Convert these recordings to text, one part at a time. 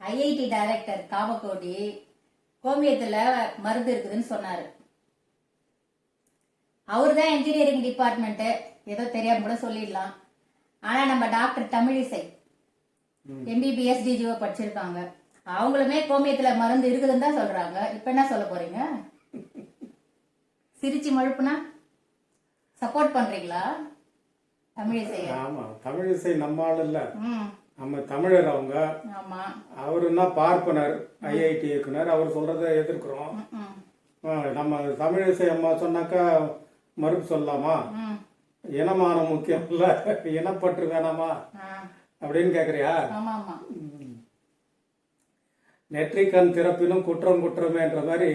IIT director Kamakoti கோமியத்துல மருந்து இருக்குதுன்னு சொன்னாரு. அவர் தான் இன்ஜினியரிங் டிபார்ட்மெண்ட்டு ஏதோ தெரியாம கூட சொல்லிடலாம். ஆனா நம்ம டாக்டர் தமிழிசை எம்பிபிஎஸ் டிஜிஓ படிச்சிருக்காங்க. அவங்களுமே கோமியத்துல மருந்து இருக்குதுன்னு தான் சொல்றாங்க. இப்ப என்ன சொல்ல போறீங்க? சிரிச்சு மழுப்புனா சப்போர்ட் பண்றீங்களா? தமிழிசைய. ஆமா தமிழிசை நம்ம ஆள் இல்ல. ம். நம்ம தமிழர் அவங்க. அவருன்னா பார்ப்பனர்? ஐஐடி இயக்குனர். அவர் சொல்றதை எதிர்க்கிறோம். நம்ம தமிழிசை அம்மா சொன்னாக்கா மறுப்பு சொல்லலாமா ம். இனமானம் முக்கியம் இல்ல. இனப்பற்று வேணாமா? அப்படின்னு கேக்குறியா? ஆமா நெற்றிக்கண் திறப்பினும் குற்றம் குற்றமேன்ற மாதிரி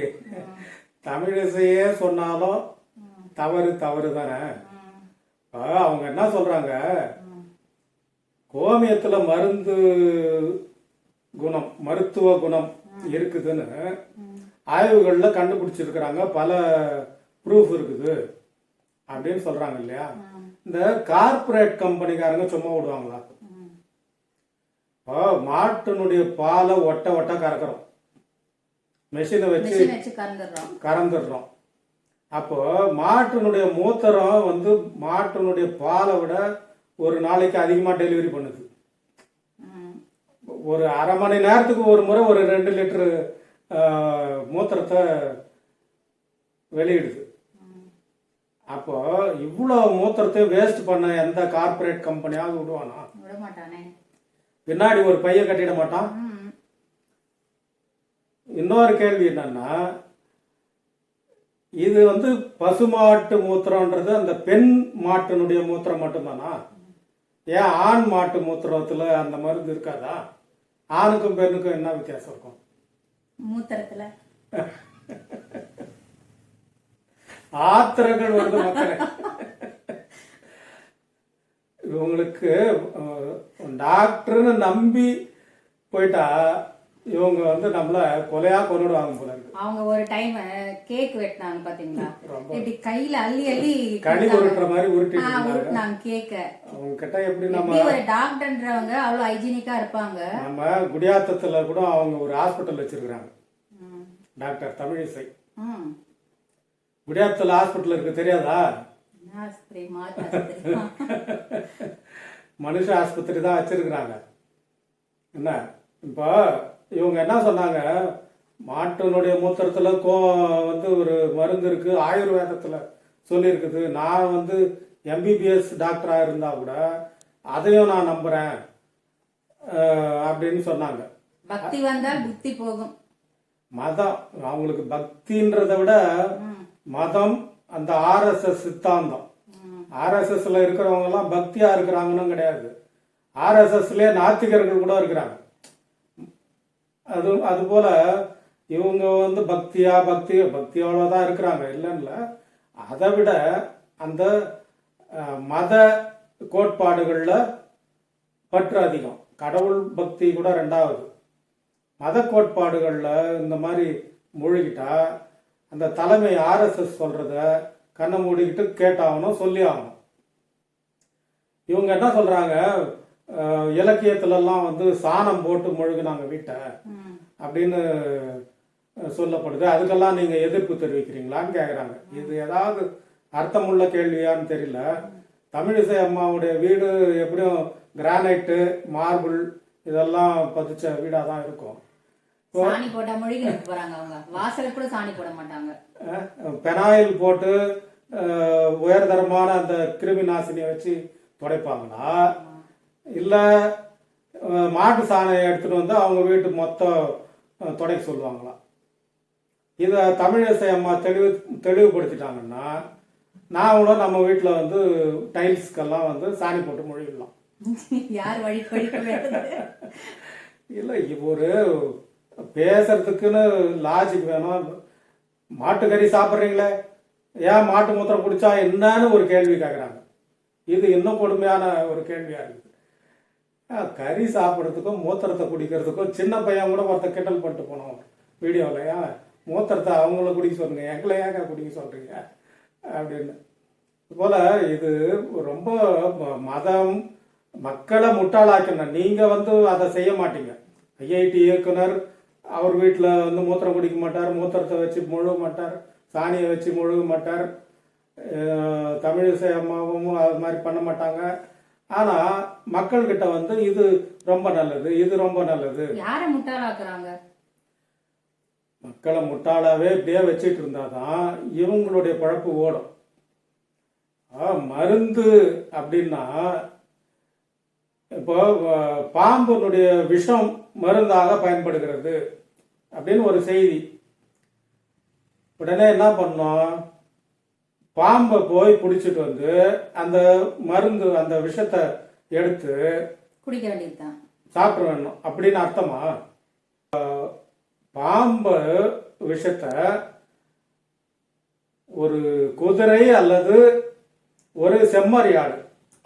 தமிழிசையே சொன்னாலும் தவறு தவறு தானே? அவங்க என்ன சொல்றாங்க? ம், கோமியத்துல மருந்து குணம் மருத்துவ குணம் இருக்குதுன்னு. ஆய்வுகள்ல கண்டுபிடிச்சிருக்கிறாங்க. பல ப்ரூஃப் இருக்குது அப்படின்னு சொல்றாங்க இல்லையா? இந்த கார்ப்பரேட் கம்பெனிக்காரங்க சும்மா விடுவாங்களா. இப்போ மாட்டினுடைய பாலை ஒட்ட ஒட்ட கறக்குறோம். மெஷினை வச்சு கறந்துடுறோம். அப்போ மாட்டினுடைய மூத்திரம் வந்து மாட்டினுடைய பாலை விட ஒரு நாளைக்கு அதிகமாக டெலிவரி பண்ணுது. ஒரு அரை மணி நேரத்துக்கு ஒரு முறை ஒரு ரெண்டு லிட்டரு மூத்திரத்தை வெளியிடுது. அப்போ இவ்வளோ மூத்திரத்தை வேஸ்ட் பண்ண எந்த கார்ப்பரேட் கம்பெனியாவது விடுவானா? பின்னாடி ஒரு பைய கட்டிட மாட்டான்? இன்னொரு கேள்வி என்னன்னா இது வந்து பசுமாட்டு மூத்திரம்ன்றது அந்த பெண் மாட்டினுடைய மூத்திரம் மட்டும்தானா? ஏன் ஆண் மாட்டு மூத்திரத்துல அந்த மருந்து இருக்காதா? ஆணுக்கும் பெண்ணுக்கும் என்ன வித்தியாசம் இருக்கும்? மூத்திரத்துல. ஆத்திரங்கள் வருது மக்களே. இவங்களுக்கு டாக்டர்னு நம்பி போயிட்டா இவங்க வந்து நம்மள கொலையா கொண்டுடுவாங்க போல இருக்கு. அவங்க ஒரு டைம் கேக் வெட்டினாங்க பாத்தீங்களா. இப்படி கையில அள்ளி அள்ளி களி உருட்டுற மாதிரி உருட்டி உருட்டுனாங்க கேக்க அவங்க கிட்ட எப்படி நம்ம ஒரு டாக்டர்ன்றவங்க அவ்வளவு ஹைஜீனிக்கா இருப்பாங்க. நம்ம குடியாத்தத்துல கூட அவங்க ஒரு ஹாஸ்பிட்டல் வச்சிருக்கிறாங்க. ம், டாக்டர் தமிழிசை. குடியாத்தல ஹாஸ்பிட்டல் இருக்கு தெரியாதா. மனுஷ ஆஸ்பத்திரி தான் வச்சிருக்கிறாங்க. என்ன? இப்போ இவங்க என்ன சொன்னாங்க? மாட்டினுடைய மூத்திரத்துல கோ வந்து ஒரு மருந்து இருக்கு ஆயுர்வேதத்துல சொல்லியிருக்குது. நான் வந்து எம்பிபிஎஸ் டாக்டரா இருந்தா கூட அதையும் நான் நம்புறேன் அஹ், அப்படின்னு சொன்னாங்க. பக்தி வந்தால் புத்தி போகும். மதம் அவங்களுக்கு பக்தின்றதை விட மதம் அந்த ஆர்எஸ்எஸ் சித்தாந்தம். ஆர்எஸ்எஸ்ல இருக்கிறவங்க எல்லாம் பக்தியா இருக்கிறாங்கன்னு கிடையாது. ஆர்எஸ்எஸ்லயே நாத்திகர்கள் கூட இருக்கிறாங்க. அது அது போல இவங்க வந்து பக்தியா பக்தி பக்தியோட தான் இருக்கிறாங்க இல்லைன்னு அதை விட அந்த மத கோட்பாடுகள்ல பற்று அதிகம். கடவுள் பக்தி கூட ரெண்டாவது. மத கோட்பாடுகள்ல இந்த மாதிரி மூழ்கிட்டா அந்த தலைமை ஆர்எஸ்எஸ் சொல்றத கண்ணை மூடிக்கிட்டு கேட்டாகணும் சொல்லி ஆகணும் இவங்க என்ன சொல்றாங்க? அஹ், இலக்கியத்துல எல்லாம் வந்து சாணம் போட்டு முழுகுனாங்க வீட்டை. அப்படின்னு சொல்லப்படுது. அதுக்கெல்லாம் நீங்க எதிர்ப்பு தெரிவிக்கிறீங்களான்னு கேக்குறாங்க. இது ஏதாவது அர்த்தமுள்ள கேள்வியான்னு தெரியல. தமிழிசை அம்மாவுடைய வீடு எப்படியும் கிரானைட்டு மார்பிள் இதெல்லாம் பதிச்ச வீடா தான் இருக்கும் சாணி போட்டா மொழிக போறாங்க அவங்க. வாசல் கூட சாணி போட மாட்டாங்க. பெனாயில் போட்டு உயர்தரமான அந்த கிருமி நாசினியை வச்சு துடைப்பாங்களா இல்ல மாட்டு சாணையை எடுத்துட்டு வந்து அவங்க வீட்டு மொத்தம் துடைக்க சொல்லுவாங்களா இதை தமிழிசை அம்மா தெளிவு தெளிவுபடுத்திட்டாங்கன்னா கூட நம்ம வீட்டில் வந்து டைல்ஸ்க்கெல்லாம் வந்து சாணி போட்டு மொழிடலாம் யார் வழி இல்லை ஒரு பேசுறதுக்குன்னு லாஜிக் வேணும். மாட்டுக்கறி சாப்பிட்றீங்களே? ஏன் மாட்டு மூத்திரம் குடிச்சா என்னன்னு ஒரு கேள்வி கேட்குறாங்க இது இன்னும் கொடுமையான ஒரு கேள்வியா இருக்குது கறி சாப்பிட்றதுக்கும் மூத்திரத்தை குடிக்கிறதுக்கும் சின்ன பையன் கூட ஒருத்தர் கிண்டல் பண்ணிட்டு போனோம். வீடியோவில் ஏன் மூத்திரத்தை அவங்கள குடிக்க சொல்லுங்க எங்களை ஏங்க குடிக்க சொல்றீங்க? அப்படின்னு. போல இது ரொம்ப ம- மதம் மக்களை முட்டாளாக்கணும் நீங்க வந்து அதை செய்ய மாட்டீங்க. ஐஐடி இயக்குனர் அவர் வீட்டில் வந்து மூத்திரம் குடிக்க மாட்டார் மூத்திரத்தை வச்சு முழுக மாட்டார் சாணியை வச்சு முழுக மாட்டார். தமிழிசை அம்மாவும் அது மாதிரி பண்ண மாட்டாங்க. ஆனால் மக்கள்கிட்ட வந்து இது ரொம்ப நல்லது இது ரொம்ப நல்லது. யாரை முட்டாளாக்குறாங்க? மக்களை முட்டாளாவே இப்படியே வச்சிட்டு இருந்தாதான் இவங்களுடைய பழப்பு ஓடும். மருந்து அப்படின்னா இப்போ பாம்பினுடைய விஷம் மருந்தாக பயன்படுகிறது அப்படின்னு ஒரு செய்தி. உடனே என்ன பண்ணோம்? பாம்பை போய் பிடிச்சிட்டு வந்து அந்த மருந்து அந்த விஷத்தை எடுத்து குடிக்க வேண்டியதுதான். சாப்பிட வேணும் அப்படின்னு அர்த்தமா? பாம்பு விஷத்தை ஒரு குதிரை அல்லது ஒரு செம்மறி ஆடு.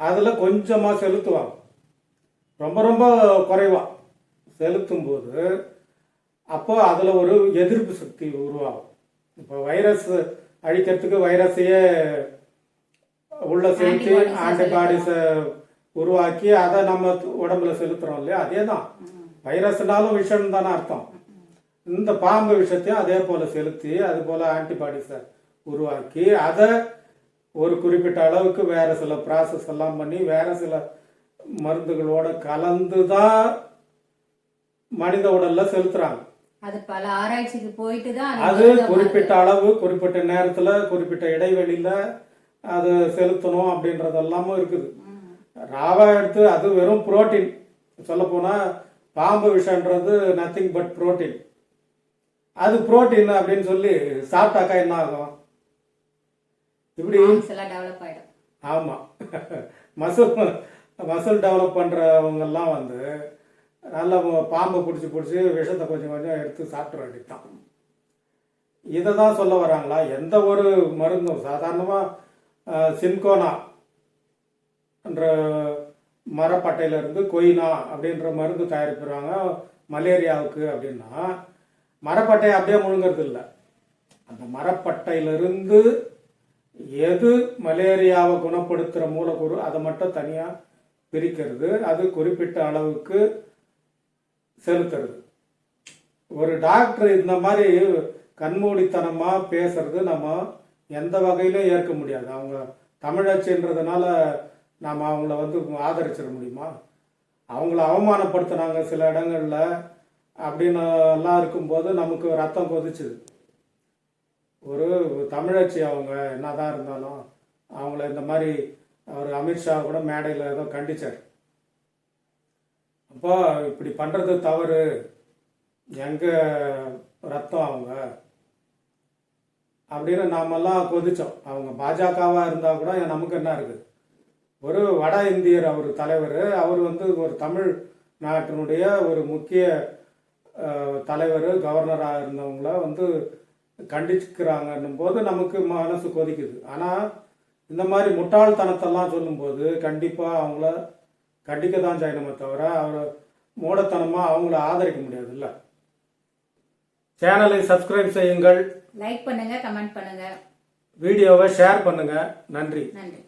அதில் கொஞ்சமாக செலுத்துவாங்க. ரொம்ப ரொம்ப குறைவா. செலுத்தும் போது அப்போ அதில் ஒரு எதிர்ப்பு சக்தி உருவாகும். இப்போ வைரஸ் அழிக்கிறதுக்கு வைரஸையே உள்ள செலுத்தி ஆன்டிபாடிஸை உருவாக்கி அதை நம்ம உடம்புல செலுத்துறோம் இல்லையா? அதே தான் வைரஸ்னாலும் விஷம் தானே அர்த்தம். இந்த பாம்பு விஷத்தையும் அதே போல செலுத்தி அது போல ஆன்டிபாடிஸை உருவாக்கி அதை ஒரு குறிப்பிட்ட அளவுக்கு வேற சில ப்ராசஸ் எல்லாம் பண்ணி வேற சில மருந்துகளோட கலந்து தான் மனித உடல்ல செலுத்துறாங்க. அது பல ஆராய்ச்சிக்கு போயிட்டு தான் அது குறிப்பிட்ட அளவு குறிப்பிட்ட நேரத்துல குறிப்பிட்ட இடைவெளியில அது செலுத்தணும் அப்படின்றதெல்லாமும் இருக்குது. ம். ராவா எடுத்து அது வெறும் புரோட்டீன் சொல்ல பாம்பு விஷன்றது நத்திங் பட் புரோட்டீன் அது புரோட்டீன் அப்படின்னு சொல்லி சாப்பிட்டாக்கா என்ன ஆகும்? இப்படி lungs எல்லாம் டெவலப் ஆயிடும். ஆமா. மசில் மசில் டெவலப் பண்றவங்கெல்லாம் வந்து நல்ல பாம்பை பிடிச்சி பிடிச்சி விஷத்தை கொஞ்சம் கொஞ்சம் எடுத்து சாப்பிட வேண்டியதுதான். இதை தான் சொல்ல வராங்களா? எந்த ஒரு மருந்தும் சாதாரணமாக சின்கோனா என்ற மரப்பட்டையில இருந்து கொய்னா அப்படின்ற மருந்து தயாரிப்புறாங்க மலேரியாவுக்கு அப்படின்னா மரப்பட்டையை அப்படியே முழுங்கிறது இல்லை. அந்த மரப்பட்டையிலிருந்து எது மலேரியாவை குணப்படுத்துகிற மூலக்கூறு அதை மட்டும் தனியாக பிரிக்கிறது. அது குறிப்பிட்ட அளவுக்கு செலுத்துறது. ஒரு டாக்டர் இந்த மாதிரி கண்மூடித்தனமாக பேசுறது நம்ம எந்த வகையிலும் ஏற்க முடியாது. அவங்க தமிழச்சின்றதுனால நாம் அவங்கள வந்து ஆதரிச்சிட முடியுமா? அவங்கள அவமானப்படுத்துனாங்க சில இடங்களில். அப்படின்னு எல்லாம் இருக்கும்போது நமக்கு ரத்தம் கொதிச்சுது. ஒரு தமிழச்சி அவங்க என்னதான் இருந்தாலும் அவங்கள இந்த மாதிரி அவர் அமித்ஷா கூட மேடையில் ஏதோ கண்டிச்சார். அப்போ இப்படி பண்ணுறது தவறு. எங்கள் ரத்தம் அவங்க? அப்படின்னு நாமெல்லாம் கொதிச்சோம். அவங்க பாஜகவாக இருந்தால் கூட நமக்கு என்ன இருக்குது ஒரு வட இந்தியர் அவர் தலைவர். அவர் வந்து ஒரு தமிழ் நாட்டினுடைய ஒரு முக்கிய தலைவர் கவர்னராக இருந்தவங்கள வந்து கண்டிச்சுக்கிறாங்கன்னும் போது நமக்கு மனசு கொதிக்குது. ஆனால் இந்த மாதிரி முட்டாள்தனத்தெல்லாம் சொல்லும்போது கண்டிப்பாக அவங்கள கண்டிக்க தான் செய்யணுமே தவிர அவரை மூடத்தனமாக அவங்கள ஆதரிக்க முடியாதுல்ல. சேனலை சப்ஸ்கிரைப் செய்யுங்கள். லைக் பண்ணுங்க கமெண்ட் பண்ணுங்க. வீடியோவை ஷேர் பண்ணுங்க. நன்றி. நன்றி.